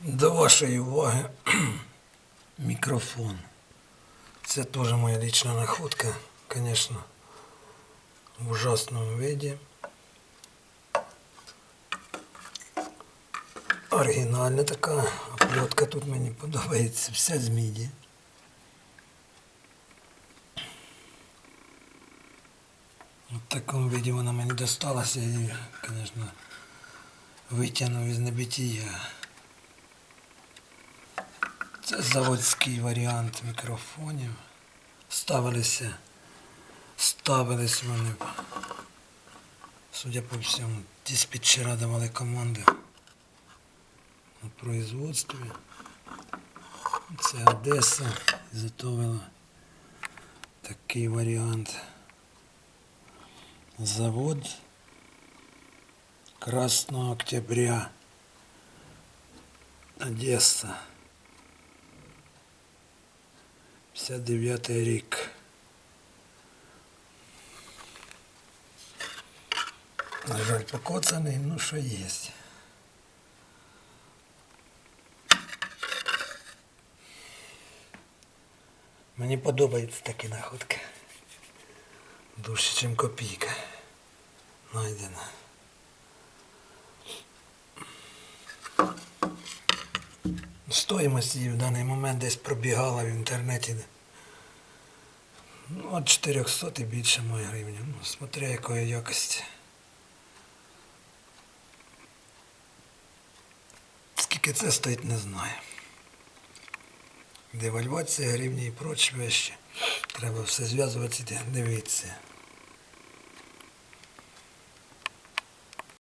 До вашої уваги мікрофон. Це теж моя лічна находка, звісно, в ужасному виді. Оригінальна така, оплетка тут мені подобається, вся з міді. В такому виді вона мені досталася і, звісно, витягнув із небиття. Це заводський варіант мікрофонів. Ставилися, ставились вони, судя по всьому, диспетчера давали команди на производстві. Це Одеса зготовила такий варіант. Завод Красного Октября. Одесса. 59 рік. На жаль, покоцаний, ну що є. Мені подобаються такі находки. Дужче, ніж копійка. Найдена. Стоїмость її в даний момент десь пробігала в інтернеті. Ну, от 400 і більше моє гривня. Ну, смотря якої якості. Скільки це стоїть, не знаю. Девальвація гривні і прочі вещі. Треба все зв'язувати, дивитися.